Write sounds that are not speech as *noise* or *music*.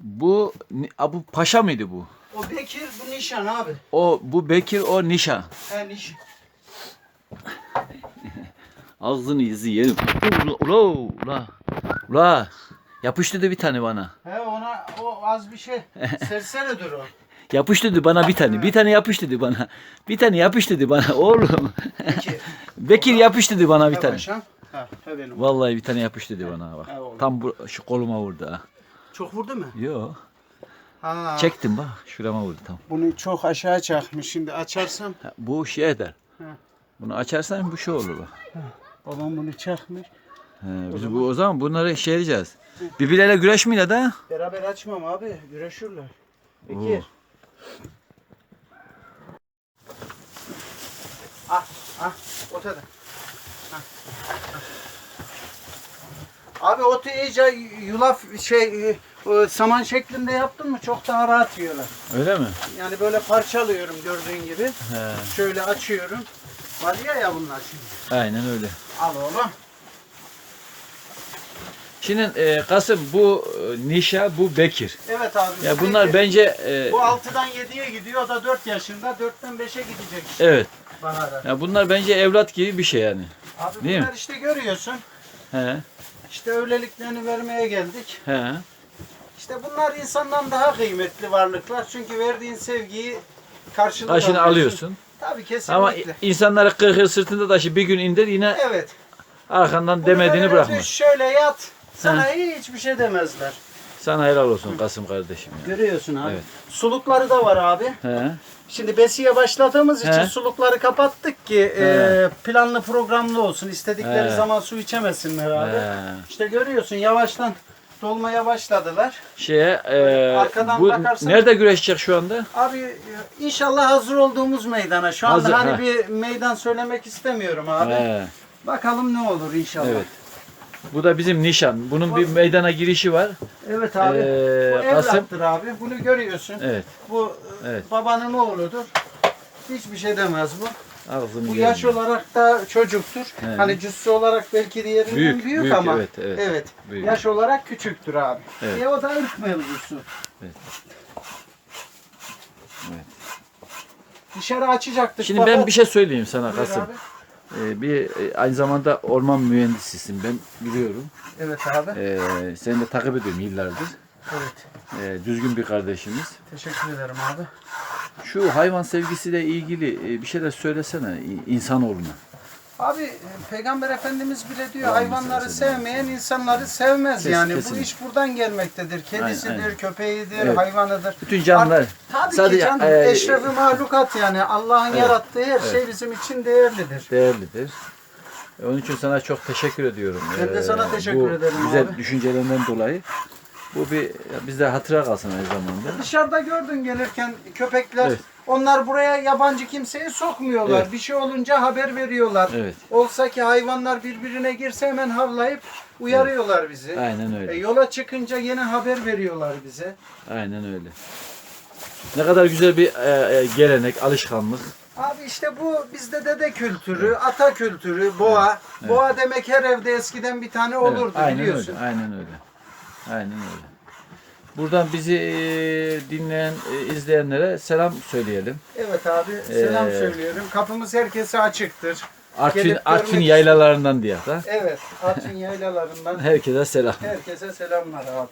Bu bu paşa mıydı bu? O Bekir bu nişan abi. O bu Bekir o Nişan. He niş. *laughs* Ağzını izi yerim. Ula ula ula. Ula. Yapış dedi bir tane bana. He ona o az bir şey. *laughs* Serseridir o. Yapış dedi bana bir tane. Bir tane yapış dedi bana. Bir tane yapış dedi bana. *laughs* Oğlum. Bekir. Bekir yapış dedi bana bir tane. He, he. Vallahi bir tane yapış dedi bana bak. He. Tam bu, şu koluma vurdu ha. Çok vurdu mu? Yo. Ha. Çektim bak. Şurama vurdu tam. Bunu çok aşağı çakmış. Şimdi açarsam Ha, Bu şey eder. He. Bunu açarsan bu şey olur bak. babam bunu çakmış. He, biz bu o zaman bunları şey edeceğiz. Birbirleriyle güreşmeyle de. Beraber açmam abi. Güreşirler. Bekir. Ah, ah, ota da. Ah, ah. Abi otu iyice yulaf şey e, e, saman şeklinde yaptın mı çok daha rahat yiyorlar. Öyle mi? Yani böyle parçalıyorum gördüğün gibi. He. Şöyle açıyorum. Var ya ya bunlar şimdi. Aynen öyle. Al oğlum. Şimdi e, Kasım bu e, Nişa bu Bekir. Evet abi. Ya bu bunlar Bekir. bence e, Bu 6'dan 7'ye gidiyor. O da 4 yaşında. 4'ten 5'e gidecek işte. evet. Baharda. Ya bunlar bence evlat gibi bir şey yani. Abi Değil bunlar mi? işte görüyorsun. He. İşte öyleliklerini vermeye geldik. He. İşte bunlar insandan daha kıymetli varlıklar. Çünkü verdiğin sevgiyi karşılık Taşını alıyorsun. Tabii kesinlikle. Ama insanları kırkır sırtında taşı bir gün indir yine evet. arkandan Bunu demediğini bırakma. Şöyle yat. Sana hiçbir şey demezler. Sana helal olsun Kasım kardeşim ya. Görüyorsun abi. Evet. Sulukları da var abi. He. Şimdi besiye başladığımız için He. sulukları kapattık ki e, planlı programlı olsun. İstedikleri He. zaman su içemesinler abi. He. İşte görüyorsun yavaştan dolmaya başladılar. Şeye e, Arkadan bu bakarsan- nerede güreşecek şu anda? Abi e, inşallah hazır olduğumuz meydana. Şu anda Hazır, hani ha. bir meydan söylemek istemiyorum abi. He. Bakalım ne olur inşallah. Evet. Bu da bizim nişan. Bunun bir meydana girişi var. Evet abi. Ee, Bu Kasım- evlattır abi. Bunu görüyorsun. Evet. Bu e, Evet. babanın oğludur. Hiçbir şey demez bu. Ağzını Bu yaş ya. olarak da çocuktur. He. Hani cüssü olarak belki diğerinden Büyük, büyük, büyük, ama evet, evet. evet. Büyük. Yaş olarak küçüktür abi. Evet. E o da ırk mevzusu. Evet. Evet. Dışarı açacaktık. Şimdi ben bir şey söyleyeyim sana Buyur Kasım. abi. Ee, bir e, aynı zamanda orman mühendisisin. Ben biliyorum. Evet abi. Ee, seni de takip ediyorum yıllardır. Evet. Ee, düzgün bir kardeşimiz. Teşekkür ederim abi. Şu hayvan sevgisiyle ilgili e, bir şeyler söylesene insanoğluna. Abi e, Peygamber Efendimiz bile diyor hayvanları sevmeyen insanları sevmez Kes- yani. kesin. Bu iş buradan gelmektedir. Kedisidir, Aynen, aynen. köpeğidir, Evet. hayvanıdır. Bütün canlılar. Tabii Sadece, ki canım e, eşrefi mahlukat yani Allah'ın Evet, yarattığı her evet. şey bizim için değerlidir. değerlidir. E, Onun için sana çok teşekkür ediyorum. Ben de sana Ee, teşekkür bu ederim güzel abi. düşüncelerinden dolayı. Bu bir bizde hatıra kalsın aynı zamanda. Dışarıda gördün gelirken köpekler Evet. Onlar buraya yabancı kimseyi sokmuyorlar. Evet. Bir şey olunca haber veriyorlar. Evet. Olsa ki hayvanlar birbirine girse hemen havlayıp uyarıyorlar bizi. Aynen E, öyle. yola çıkınca yine haber veriyorlar bize. Aynen öyle. Ne kadar güzel bir e, e, gelenek, alışkanlık. Abi işte bu bizde dede kültürü, ata kültürü, boğa. Boğa demek her evde eskiden bir tane olurdu Evet, aynen biliyorsun. öyle. Aynen öyle. Aynen öyle. Buradan bizi e, dinleyen, e, izleyenlere selam söyleyelim. Evet abi selam Ee, söylüyorum. Kapımız herkese açıktır. Artvin, Gelip Artvin görmek yaylalarından diye da. Evet Artvin yaylalarından *laughs* Herkese selam. herkese selamlar abi.